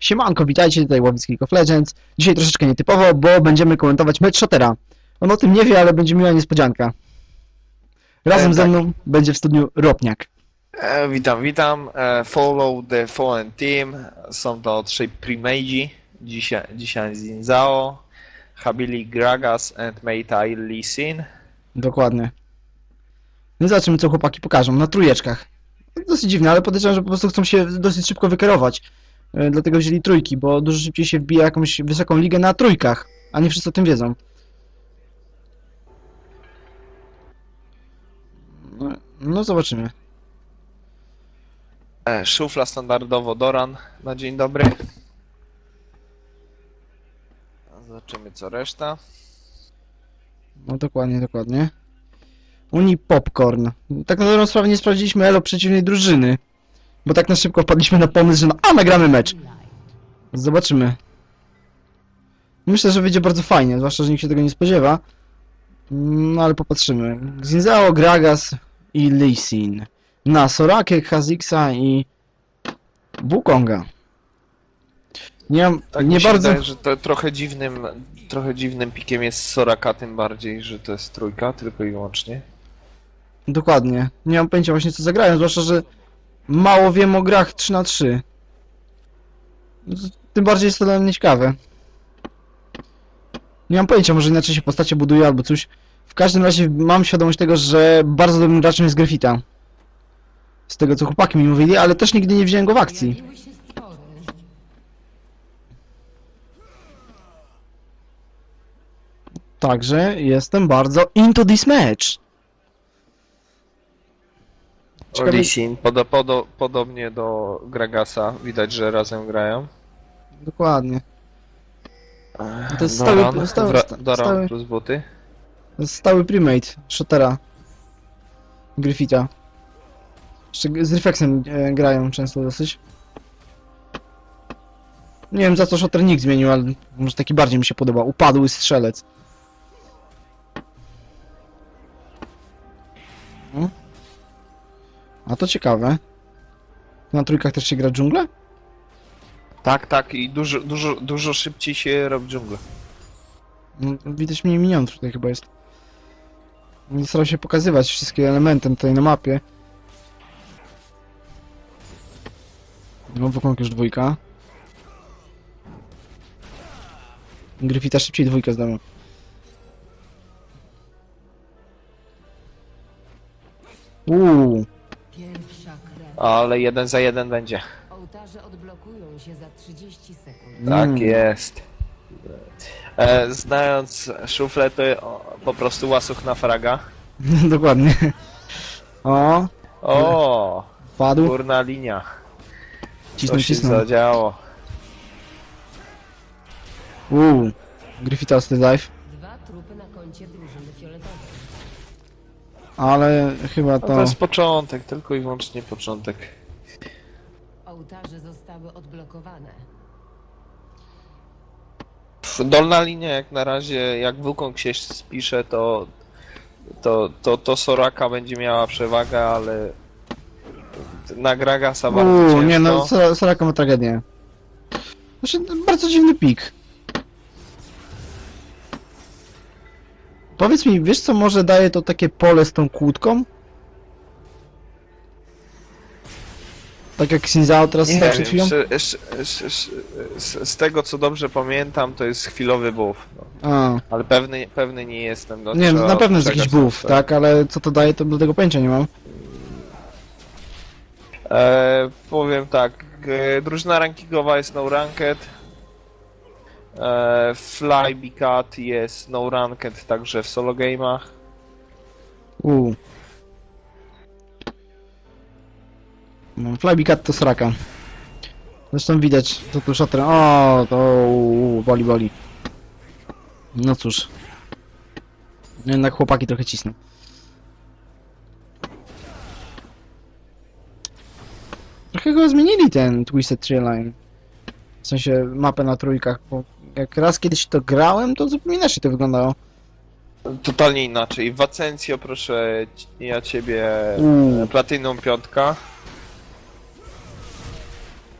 Siemanko, witajcie, tutaj Łowicki League of Legends. Dzisiaj troszeczkę nietypowo, bo będziemy komentować mecz Shotera. On o tym nie wie, ale będzie miła niespodzianka. Razem E, ze tak. mną będzie w studniu Ropniak. E, witam, witam. E, follow the Fallen Team. Są to trzej premagi. Dzisiaj, dzisiaj Zinzao, Habili Gragas and Meitai Lee Sin. Dokładnie. No i zobaczymy, co chłopaki pokażą na trójeczkach. Dosyć dziwne, ale podejrzewam, że po prostu chcą się dosyć szybko wykierować. E, Dlatego wzięli trójki, bo dużo szybciej się wbija jakąś wysoką ligę na trójkach, a nie wszyscy o tym wiedzą. No, no zobaczymy. E, szufla standardowo Doran na dzień dobry. Zobaczymy co reszta. No dokładnie, dokładnie. Uni Popcorn. Tak na dobrą sprawę nie sprawdziliśmy elo przeciwnej drużyny. Bo tak na szybko wpadliśmy na pomysł, że no, a nagramy mecz. Zobaczymy. Myślę, że wyjdzie bardzo fajnie, zwłaszcza, że nikt się tego nie spodziewa. No ale popatrzymy. Zinzao, Gragas i Lee Sin. Na Sorakę, Kha'Zixa i Wukonga. Nie, mam, Tak nie mi się bardzo... wydaje, że to trochę dziwnym, trochę dziwnym pikiem jest Soraka, tym bardziej, że to jest trójka tylko i wyłącznie. Dokładnie. Nie mam pojęcia właśnie co zagrają, zwłaszcza, że mało wiem o grach 3 na 3 Tym bardziej jest to dla mnie ciekawe. Nie mam pojęcia, może inaczej się postacie buduje albo coś. W każdym razie mam świadomość tego, że bardzo dobrym graczem jest Grafita. Z tego co chłopaki mi mówili, ale też nigdy nie wziąłem go w akcji. Także jestem bardzo into this match. Ciekawe- Lee Sin, podo, podo, podobnie do Gragasa, widać, że razem grają. Dokładnie. To jest Doran, stały- stały- wra- sta- Doran stały- plus buty. To jest Stały primate Shotera. Griffita. Jeszcze z Reflexem e, grają często dosyć. Nie wiem za co Shotter nikt zmienił, ale może taki bardziej mi się podoba. Upadły strzelec. No. A to ciekawe. Na trójkach też się gra dżunglę? Tak, tak, i dużo, dużo, dużo szybciej się robi dżunglę. No, widać mniej minionów tutaj chyba jest. Nie starał się pokazywać wszystkie elementy tutaj na mapie. No, wokół już dwójka. Gryfita szybciej dwójkę zdamy. Uuu. Ale jeden za jeden będzie. Ołtarze odblokują się za 30 sekund. Tak Mm. jest. E, znając szuflę, to o, po prostu łasuch na fraga. dokładnie. O, O, padł. górna linia. Cisnął, Co się cisnął. zadziało. Uuu, Gryfita ostry dive. Dwa trupy na koncie drużyny. Ale chyba No to to... jest początek, tylko i wyłącznie początek. Ołtarze zostały odblokowane. Pff, Dolna linia jak na razie, jak Wukong się spisze, to, to, to, to Soraka będzie miała przewagę, ale na Gragasa bardzo Uuu, ciężko. nie no, Sora- Soraka ma tragedię. Znaczy, bardzo dziwny pik. Powiedz mi, wiesz co może daje to takie pole z tą kłódką? Tak jak Shinzao teraz Nie stał przed chwilą? sz- sz- sz- sz- z, z tego co dobrze pamiętam, to jest chwilowy buff. No. A, Ale pewny, pewny nie jestem. No, nie, trzeba na pewno jest jakiś buff, to. tak? Ale co to daje, to do tego pojęcia nie mam. E, powiem tak, e, drużyna rankingowa jest no ranked. E, Fly Cat jest no ranked także w solo game'ach. Uuu. No, Flybicat to Soraka. Zresztą widać, co tu szatrę. O, to uu, boli, boli. No cóż. Jednak chłopaki trochę cisną. Trochę go zmienili ten Twisted Tree Line. W sensie mapę na trójkach, bo jak raz kiedyś to grałem, to zupełnie inaczej to wyglądało. Totalnie inaczej. W Acencjo proszę ci- ja ciebie e, Platinum piątka.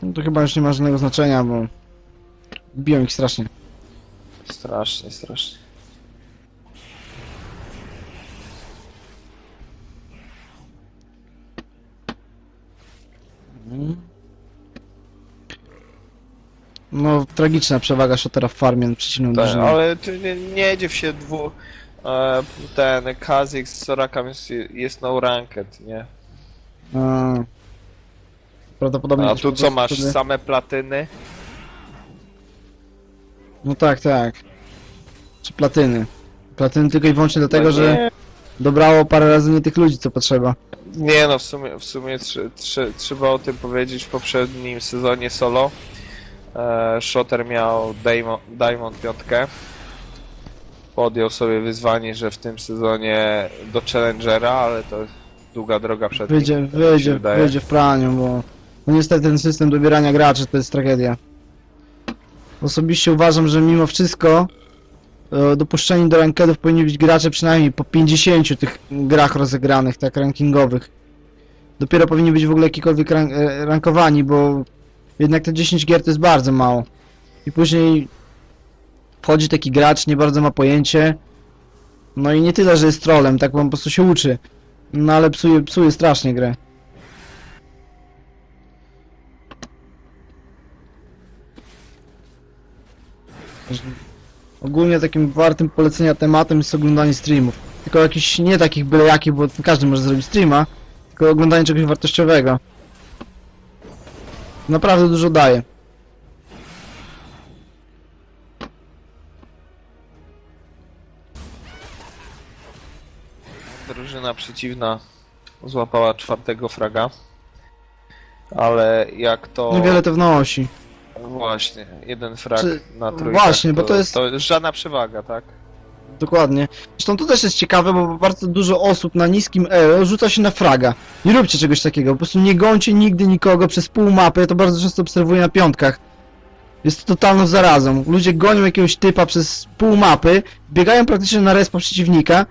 No to chyba już nie ma żadnego znaczenia, bo biją ich strasznie. Strasznie, strasznie. No, tragiczna przewaga Shotera w farmie nad przeciwną Tak, drużyną. ale tu nie, nie dziew się dwu... E, ten Kazik z Soraką jest, jest no ranked, nie? A, Prawdopodobnie A tu po co prostu masz? wtedy- Same platyny? No tak, tak. Czy platyny. Platyny tylko i wyłącznie dlatego, No że nie. dobrało parę razy nie tych ludzi, co potrzeba. Nie no, w sumie, w sumie trzy, trzy, trzeba o tym powiedzieć w poprzednim sezonie solo. E, Shotter miał Diamond, Diamond 5. Podjął sobie wyzwanie, że w tym sezonie do Challengera, ale to jest długa droga przed Wyjdzie, nim, tak mi się wyjdzie, wydaje. wyjdzie w praniu, bo no niestety ten system dobierania graczy to jest tragedia. Osobiście uważam, że mimo wszystko e, dopuszczeni do rankedów powinni być gracze przynajmniej po 50 tych grach rozegranych, tak rankingowych. Dopiero powinni być w ogóle jakikolwiek rank, e, rankowani, bo jednak te 10 gier to jest bardzo mało. I później wchodzi taki gracz, nie bardzo ma pojęcie. No i nie tyle, że jest trolem, tak on po prostu się uczy. No ale psuje, psuje strasznie grę. Ogólnie takim wartym polecenia tematem jest oglądanie streamów. Tylko jakichś nie takich byle jakich, bo każdy może zrobić streama, tylko oglądanie czegoś wartościowego. Naprawdę dużo daje. Drużyna przeciwna złapała czwartego fraga. Ale jak to... Niewiele to wnosi. Właśnie, jeden frag Czy- na trójkę. właśnie, bo to jest- To jest żadna przewaga, tak? Dokładnie. Zresztą to też jest ciekawe, bo bardzo dużo osób na niskim elo rzuca się na fraga. Nie róbcie czegoś takiego, po prostu nie gońcie nigdy nikogo przez pół mapy, ja to bardzo często obserwuję na piątkach. Jest to totalną zarazą. Ludzie gonią jakiegoś typa przez pół mapy, biegają praktycznie na respa przeciwnika,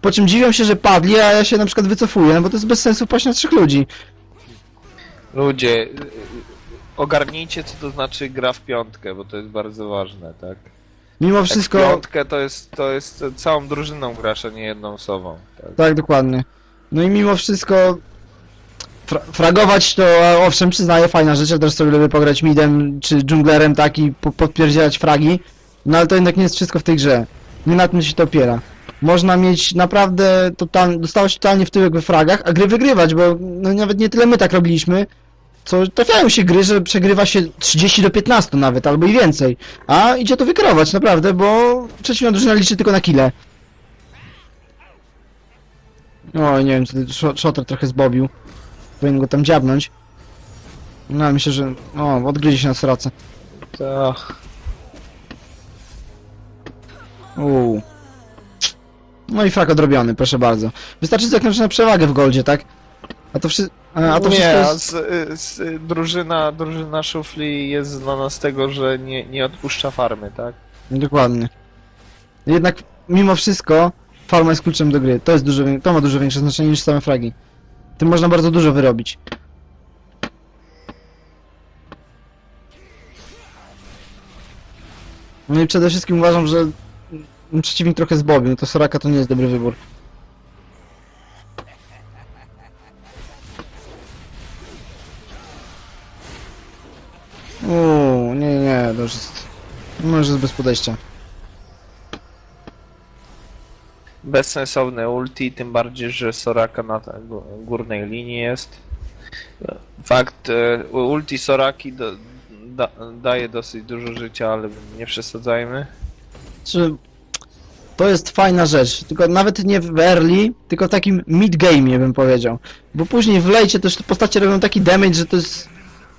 po czym dziwią się, że padli, a ja się na przykład wycofuję, no bo to jest bez sensu paść na trzech ludzi. Ludzie, y, y, ogarnijcie co to znaczy gra w piątkę, bo to jest bardzo ważne, tak? Mimo Jak w wszystko... piątkę to jest, to jest całą drużyną grasz, a nie jedną osobą. Tak? Tak, dokładnie. No i mimo wszystko fra fragować to owszem przyznaję fajna rzecz, ja też sobie lubię pograć midem czy dżunglerem tak i po podpierdzielać fragi, no ale to jednak nie jest wszystko w tej grze. Nie na tym się to opiera. Można mieć naprawdę total, dostawać totalnie w tyłek we fragach, a gry wygrywać, bo no, nawet nie tyle my tak robiliśmy, co trafiają się gry, że przegrywa się 30 do 15 nawet, albo i więcej. A idzie to wykierować naprawdę, bo przeciwna drużyna liczy tylko na kile. O, nie wiem, czy Shotter trochę zbobił. Powinien go tam dziabnąć. No, ale myślę, że... O, odgryzie się na srace. Tak. Uuu. No i frak odrobiony, proszę bardzo. Wystarczy zerknąć na przewagę w goldzie, tak? A to, wszy... a to nie, jest... z, z, drużyna, drużyna szufli jest znana z tego, że nie, nie odpuszcza farmy, tak? Dokładnie. Jednak, mimo wszystko, farma jest kluczem do gry. To jest dużo, to ma dużo większe znaczenie niż same fragi. Tym można bardzo dużo wyrobić. No i przede wszystkim uważam, że przeciwnik trochę zbobił, no to Soraka to nie jest dobry wybór. Uuu, nie, nie, to już jest... No już jest bez podejścia. Bezsensowne ulti, tym bardziej, że Soraka na tej gó- górnej linii jest. Fakt, e, ulti Soraki do, da, daje dosyć dużo życia, ale nie przesadzajmy. Czy to jest fajna rzecz, tylko nawet nie w early, tylko w takim mid game bym powiedział. Bo później w lejcie też te postacie robią taki damage, że to jest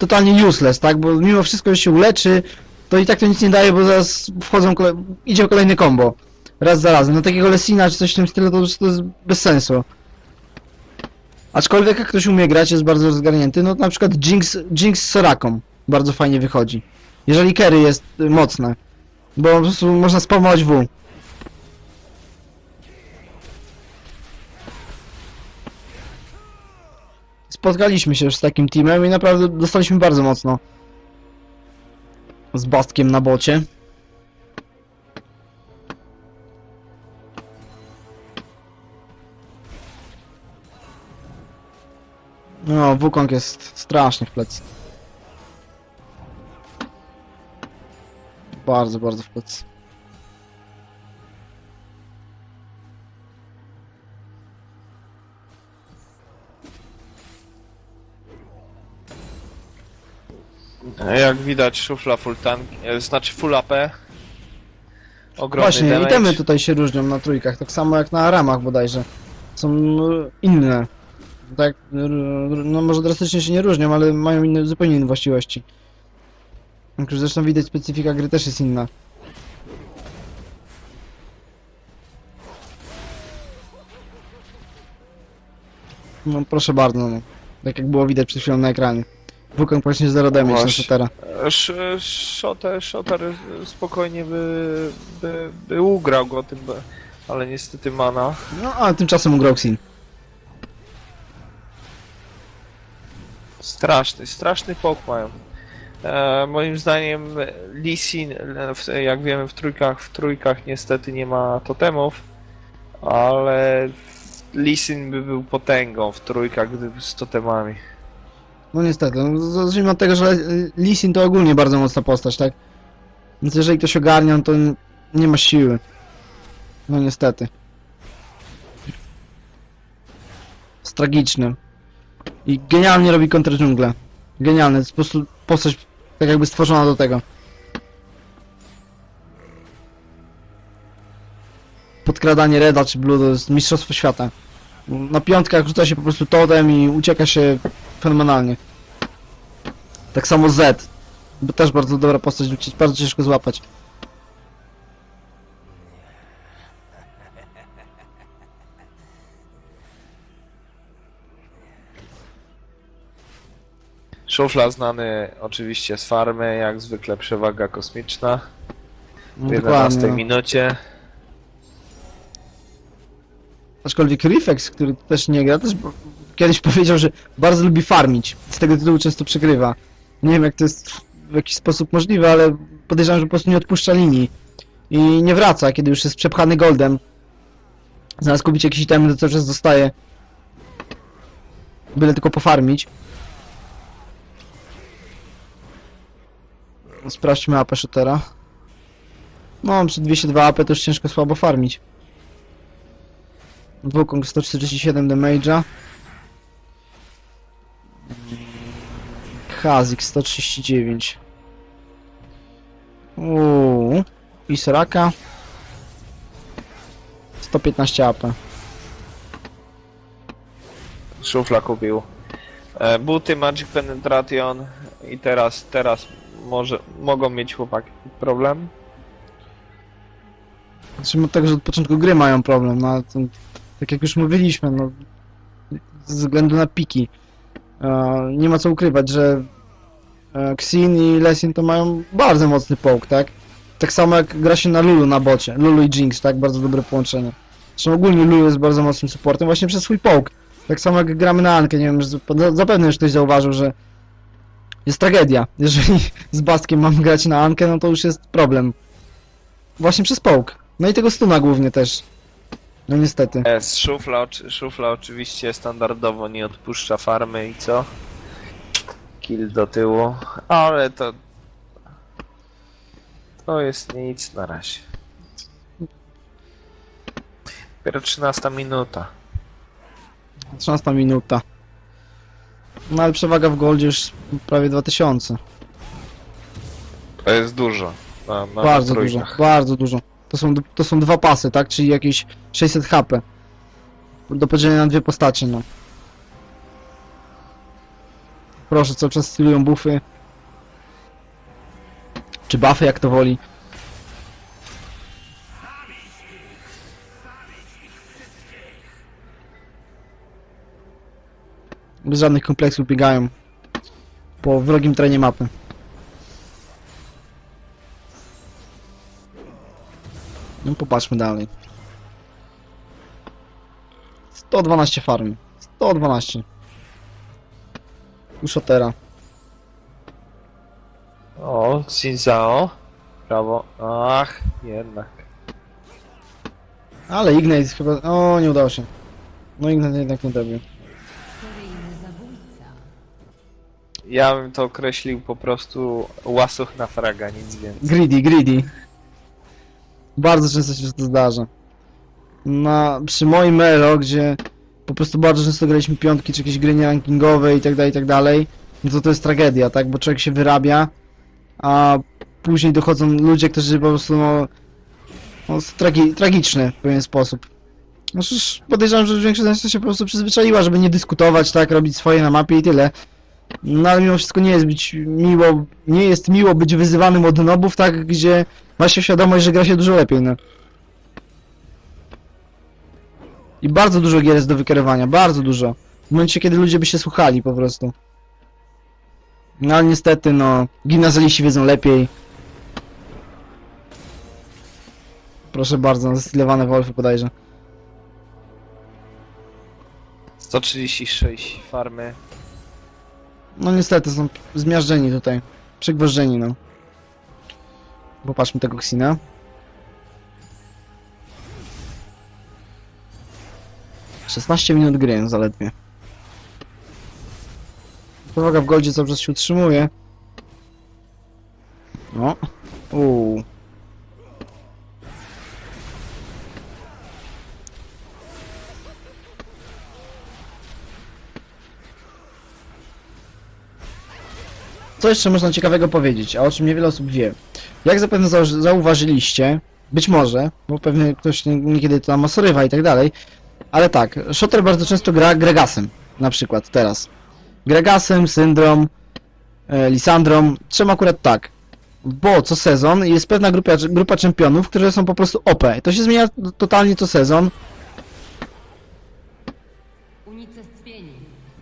totalnie useless, tak? Bo mimo wszystko, że się uleczy, to i tak to nic nie daje, bo zaraz wchodzą, kole... idzie kolejny combo. Raz za razem. No takiego Lessina czy coś w tym stylu to, to jest bez sensu. Aczkolwiek jak ktoś umie grać, jest bardzo rozgarnięty, no na przykład Jinx, Jinx z Soraką bardzo fajnie wychodzi. Jeżeli carry jest mocne. Bo po prostu można spamować W. spotkaliśmy się już z takim teamem i naprawdę dostaliśmy bardzo mocno. Z Bastkiem na bocie. No, Wukong jest strasznie w plecy. Bardzo, bardzo w plecy. Jak widać, szufla full tank, e, znaczy full AP. Ogromny Właśnie, damage. itemy tutaj się różnią na trójkach, tak samo jak na ramach bodajże. Są e, inne. Tak, r- r- no może drastycznie się nie różnią, ale mają inne, zupełnie inne właściwości. Jak już zresztą widać, specyfika gry też jest inna. No proszę bardzo, no. Tak jak było widać przed chwilą na ekranie. Wukong właśnie 0 damage na Właśnie. Shottera. E, sz- Shotter, Shotter spokojnie by, by, by ugrał go tym, be- ale niestety mana. No a tymczasem ugrał Xin. Straszny, straszny pok mają. E, moim zdaniem Lee Sin, e, w- jak wiemy w trójkach, w trójkach niestety nie ma totemów, ale Lee Sin by był potęgą w trójkach gdyby z totemami. No niestety, no, zacznijmy od tego, że Lee Sin to ogólnie bardzo mocna postać, tak? Więc jeżeli ktoś ogarnia, no to nie ma siły. No niestety. Jest tragiczny. I genialnie robi kontrdżunglę. Genialny, to jest po prostu postać tak jakby stworzona do tego. Podkradanie Reda czy Blue to jest mistrzostwo świata. Na piątkach rzuca się po prostu totem i ucieka się fenomenalnie. Tak samo Z. Bo też bardzo dobra postać, bardzo ciężko złapać. Szufla znany oczywiście z farmy, jak zwykle przewaga kosmiczna No, w 11 dokładnie. No. minucie. Aczkolwiek Rifex, który też nie gra, też kiedyś powiedział, że bardzo lubi farmić. Z tego tytułu często przegrywa. Nie wiem jak to jest w jakiś sposób możliwe, ale podejrzewam, że po prostu nie odpuszcza linii. I nie wraca, kiedy już jest przepchany goldem. Zamiast kupić jakiś item, to cały czas zostaje. Byle tylko pofarmić. Sprawdźmy AP shootera. No, przy 202 AP to już ciężko słabo farmić. Wukong 147 damage'a. Kazik 139. Uuu. I Soraka. 115 AP. Szufla kupił e, buty Magic Penetration i teraz, teraz może, mogą mieć chłopaki problem. Zacznijmy od tego, że od początku gry mają problem, no ale to, tak jak już mówiliśmy, no ze względu na piki. E, nie ma co ukrywać, że e, Xin i Lesin to mają bardzo mocny połk, tak? Tak samo jak gra się na Lulu na bocie. Lulu i Jinx, tak? Bardzo dobre połączenie. Zresztą ogólnie Lulu jest bardzo mocnym supportem właśnie przez swój połk. Tak samo jak gramy na Ankę, nie wiem, zapewne już ktoś zauważył, że jest tragedia. Jeżeli z Bastkiem mamy grać na Ankę, no to już jest problem. Właśnie przez połk. No i tego stuna głównie też. No niestety. E, z szufla, szufla oczywiście standardowo nie odpuszcza farmy i co? Kill do tyłu, ale to to jest nic na razie. Dopiero 13 minuta. 13 minuta. No ale przewaga w goldzie już prawie 2000. To jest dużo. Na, na bardzo na dużo, bardzo dużo. To są, to są dwa pasy, tak? Czyli jakieś 600 HP. Do podzielenia na dwie postacie, no. Proszę, cały czas stylują buffy. Czy buffy, jak to woli. Bez żadnych kompleksów biegają po wrogim terenie mapy. No popatrzmy dalej. 112 farm. 112. u Shotera. O, Xinzao. Prawo. Ach, jednak. Ale Ignite chyba... O, nie udało się. No Ignite jednak nie dobił. Seryjny zabójca. Ja bym to określił po prostu łasuch na fraga, nic więcej. Greedy, greedy. Bardzo często się to zdarza. Na, przy moim elo, gdzie po prostu bardzo często graliśmy piątki, czy jakieś gry rankingowe i tak dalej, i tak dalej, no to to jest tragedia, tak? Bo człowiek się wyrabia, a później dochodzą ludzie, którzy po prostu, no, no tragi, tragiczne w pewien sposób. No przecież podejrzewam, że większość z nas się po prostu przyzwyczaiła, żeby nie dyskutować, tak, robić swoje na mapie i tyle. No ale mimo wszystko nie jest być miło, nie jest miło być wyzywanym od nobów, tak, gdzie ma się świadomość, że gra się dużo lepiej, no. I bardzo dużo gier jest do wykierowania, bardzo dużo. W momencie, kiedy ludzie by się słuchali po prostu. No ale niestety, no, gimnazjaliści wiedzą lepiej. Proszę bardzo, zdestylowane Wolfy podajże. 136 farmy. No niestety, są zmiażdżeni tutaj. Przygwożdżeni, no. Popatrzmy tego Xina. Szesnaście minut gry zaledwie. Powaga w Goldzie cały czas się utrzymuje. No. Uuu. Co jeszcze można ciekawego powiedzieć, a o czym niewiele osób wie? Jak zapewne zau- zauważyliście, być może, bo pewnie ktoś nie- niekiedy to tam osorywa i tak dalej, ale tak, Shotter bardzo często gra Gregasem, na przykład teraz. Gregasem, Syndrom, e, Lisandrom, czym akurat tak. Bo co sezon jest pewna grupa, grupa czempionów, które są po prostu OP. To się zmienia totalnie co sezon.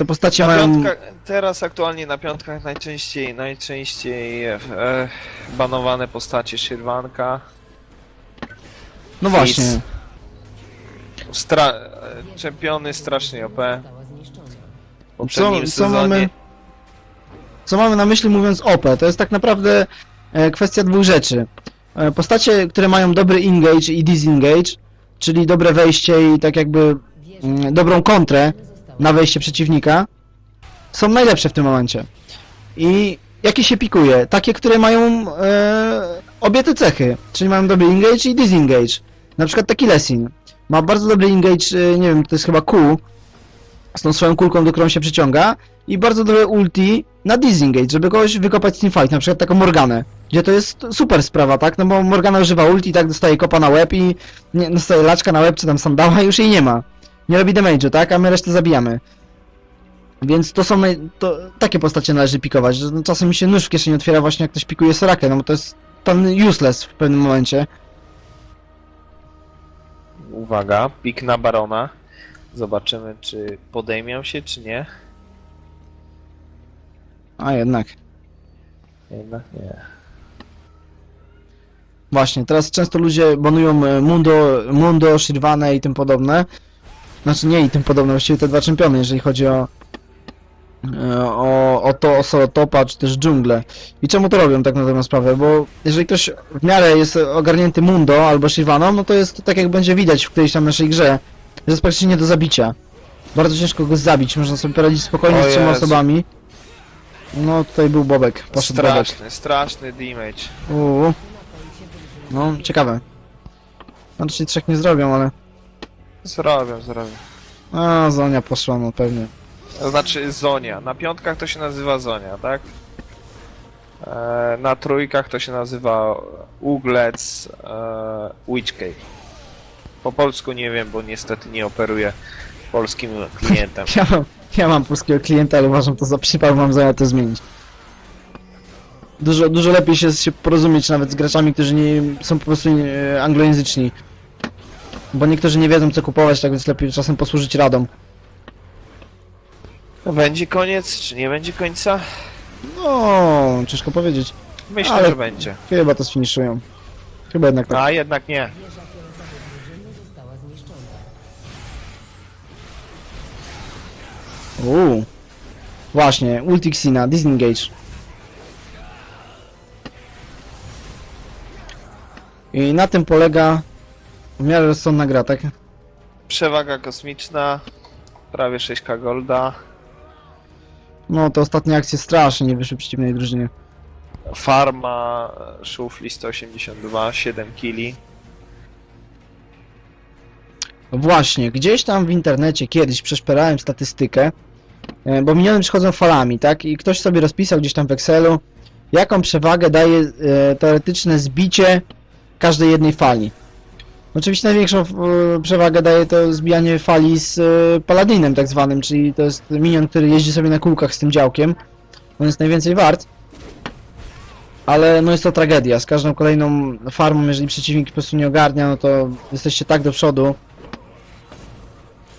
Te postacie Na mają... piątkach, teraz aktualnie na piątkach najczęściej, najczęściej e, banowane postacie Shirvanka. No właśnie. Stra e, czempiony strasznie OP. Poprzednim Co, co sezonie. mamy... Co mamy na myśli mówiąc OP? To jest tak naprawdę e, kwestia dwóch rzeczy. E, postacie, które mają dobry engage i disengage, czyli dobre wejście i tak jakby mm, dobrą kontrę na wejście przeciwnika, są najlepsze w tym momencie. I jakie się pikuje? Takie, które mają e, obie te cechy, czyli mają dobry engage i disengage. Na przykład taki Lessin. Ma bardzo dobry engage, e, nie wiem, to jest chyba Q, z tą swoją kulką, do którą się przyciąga i bardzo dobre ulti na disengage, żeby kogoś wykopać z teamfight, na przykład taką Morganę, gdzie to jest super sprawa, tak? No bo Morgana używa ulti, tak dostaje kopa na łeb i nie, dostaje laczka na łeb, czy tam sandała i już jej nie ma. Nie robi damage'u, tak? A my resztę zabijamy. Więc to są naj... to, takie postacie należy pikować. że No, czasem mi się nóż w kieszeni otwiera właśnie jak ktoś pikuje Sorakę, no bo to jest pan useless w pewnym momencie. Uwaga, pik na Barona. Zobaczymy, czy podejmią się, czy nie. A jednak. Jednak nie. Właśnie, teraz często ludzie banują e, Mundo, Mundo, Shirvane i tym podobne. Znaczy nie i tym podobne, właściwie te dwa czempiony, jeżeli chodzi o e, o, o to, o solo topa, czy też dżunglę. I czemu to robią tak na dobrą sprawę? Bo jeżeli ktoś w miarę jest ogarnięty Mundo albo Shirvaną, no to jest tak jak będzie widać w którejś tam naszej grze, że jest praktycznie nie do zabicia. Bardzo ciężko go zabić, można sobie poradzić spokojnie O z trzema Jezu. osobami. No tutaj był Bobek, poszedł Bobek. Straszny, straszny damage. Uuu. No, ciekawe. Znaczy trzech nie zrobią, ale... Zrobią, zrobią. A, Zonia poszła, no pewnie. To znaczy Zonia. Na piątkach to się nazywa Zonia, tak? E, na trójkach to się nazywa Uglec e, Witch Cave. Po polsku nie wiem, bo niestety nie operuję polskim klientem. Ja mam, ja mam polskiego klienta, ale uważam to za przypał, mam Zonia to zmienić. Dużo, dużo lepiej się, się porozumieć nawet z graczami, którzy nie są po prostu e, anglojęzyczni. Bo niektórzy nie wiedzą co kupować, tak więc lepiej czasem posłużyć radą. Będzie koniec, czy nie będzie końca? No, ciężko powiedzieć. Myślę, Ale- że będzie. Chyba to sfiniszują. Chyba jednak tak. A jednak nie. Wieża fioletowej drużyny została zniszczona. Uuu. Właśnie, Ultixina, Disengage. I na tym polega w miarę rozsądna gra, tak? Przewaga kosmiczna, prawie 6k golda. No te ostatnie akcje strasznie nie wyszły przeciwnej drużynie. Farma, szufli 182, 7 kili. Właśnie, gdzieś tam w internecie kiedyś przeszperałem statystykę, e, bo miniony przychodzą falami, tak? I ktoś sobie rozpisał gdzieś tam w Excelu, jaką przewagę daje e, teoretyczne zbicie każdej jednej fali. Oczywiście największą e, przewagę daje to zbijanie fali z e, paladinem tak zwanym, czyli to jest minion, który jeździ sobie na kółkach z tym działkiem. On jest najwięcej wart. Ale no jest to tragedia. Z każdą kolejną farmą, jeżeli przeciwnik po prostu nie ogarnia, no to jesteście tak do przodu,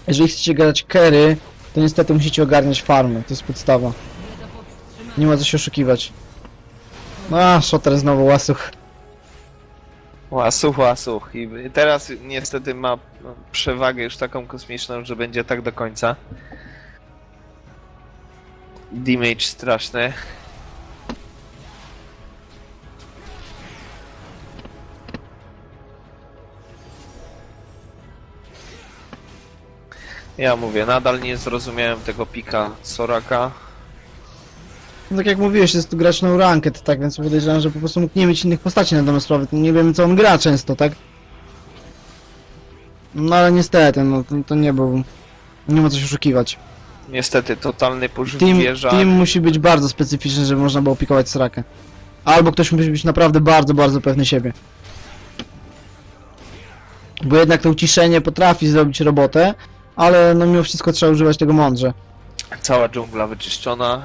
jeżeli chcecie grać carry, to niestety musicie ogarniać farmy, to jest podstawa. Nie ma co się oszukiwać. A, Shotter znowu łasuch. Łasuch, łasuch. I teraz niestety ma przewagę już taką kosmiczną, że będzie tak do końca. Damage straszny. Ja mówię, nadal nie zrozumiałem tego pika Soraka. No tak jak mówiłeś, jest tu gracz no ranked, tak, więc podejrzewam, że po prostu mógł nie mieć innych postaci na. To Nie wiemy co on gra często, tak? No ale niestety, no to, to nie był... Nie ma co się oszukiwać. Niestety, totalny push Team, wieża. team musi być bardzo specyficzny, żeby można było pikować srakę. Albo ktoś musi być naprawdę bardzo, bardzo pewny siebie. Bo jednak to uciszenie potrafi zrobić robotę, ale no mimo wszystko trzeba używać tego mądrze. Cała dżungla wyczyszczona.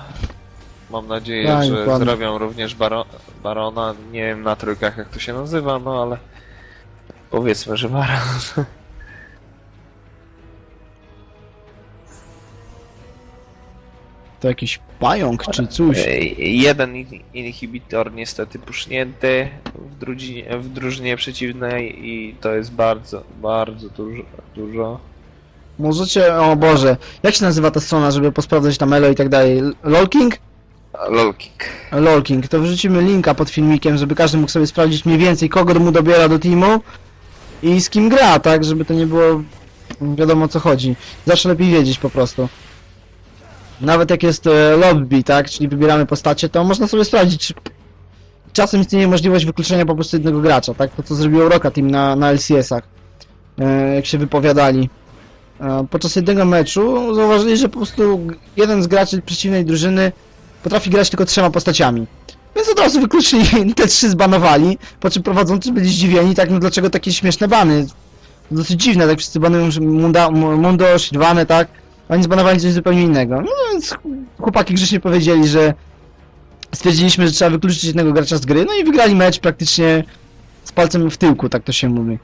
Mam nadzieję, że zrobią również baro barona. Nie wiem na trójkach jak to się nazywa, no ale powiedzmy, że baron. To jakiś pająk czy coś. Jeden in- inhibitor niestety pusznięty w, w drużynie przeciwnej i to jest bardzo, bardzo dużo. dużo. Możecie, o Boże, jak się nazywa ta strona, żeby posprawdzać tam elo i tak dalej? Lolking? Lolking. Lolking. To wrzucimy linka pod filmikiem, żeby każdy mógł sobie sprawdzić mniej więcej kogo mu dobiera do teamu i z kim gra, tak? Żeby to nie było wiadomo o co chodzi. Zawsze lepiej wiedzieć po prostu. Nawet jak jest e, lobby, tak? Czyli wybieramy postacie, to można sobie sprawdzić, czasem istnieje możliwość wykluczenia po prostu jednego gracza, tak? To co zrobił Roka Team na, na LCS-ach. E, jak się wypowiadali. E, podczas jednego meczu zauważyli, że po prostu jeden z graczy przeciwnej drużyny potrafi grać tylko trzema postaciami. Więc od razu wykluczyli, te trzy zbanowali, po czym prowadzący byli zdziwieni, tak, no dlaczego takie śmieszne bany? Dosyć dziwne, tak wszyscy banują Munda, Mundo, Shidwane, tak? Oni zbanowali coś zupełnie innego. No więc chłopaki grzecznie powiedzieli, że stwierdziliśmy, że trzeba wykluczyć jednego gracza z gry, no i wygrali mecz praktycznie z palcem w tyłku, tak to się mówi.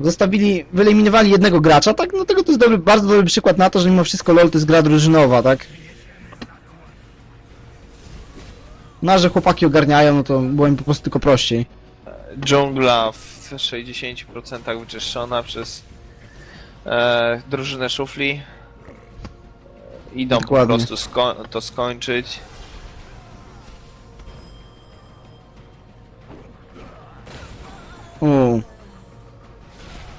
Zostawili, wyeliminowali jednego gracza, tak? No tego to jest dobry, bardzo dobry przykład na to, że mimo wszystko LoL to jest gra drużynowa, tak? No, a że chłopaki ogarniają, no to było im po prostu tylko prościej. Dżungla w 60% wyczyszczona przez e, drużynę szufli. Idą Dokładnie. po prostu sko to skończyć. Uuu.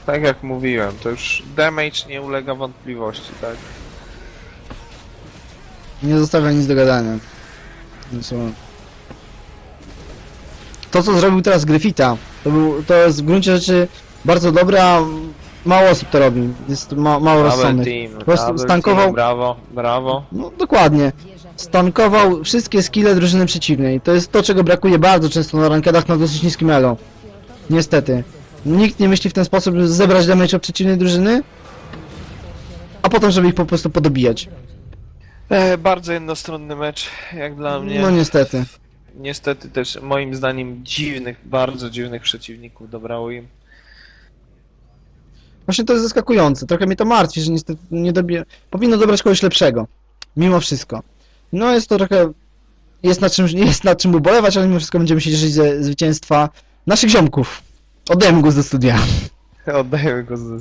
Tak jak mówiłem, to już damage nie ulega wątpliwości, tak? Nie zostawia nic do gadania. No co? To co zrobił teraz Griffita, to, był, to jest w gruncie rzeczy bardzo dobre, a mało osób to robi. Jest ma, mało Double rozsądnych. team, Po prostu double stankował- team, brawo, brawo. No dokładnie. Stankował wszystkie skille drużyny przeciwnej. To jest to, czego brakuje bardzo często na rankedach na dosyć niskim elo. Niestety. Nikt nie myśli w ten sposób, żeby zebrać damage od przeciwnej drużyny, a potem, żeby ich po prostu podobijać. E, bardzo jednostronny mecz, jak dla mnie. No niestety. Niestety też moim zdaniem dziwnych, bardzo dziwnych przeciwników dobrało im. Właśnie to jest zaskakujące. Trochę mnie to martwi, że niestety nie dobie... Powinno dobrać kogoś lepszego. Mimo wszystko. No jest to trochę... Jest nad czym, jest nad czym ubolewać, ale mimo wszystko będziemy się cieszyć ze zwycięstwa naszych ziomków. Oddajemy go do studia. Oddajemy go ze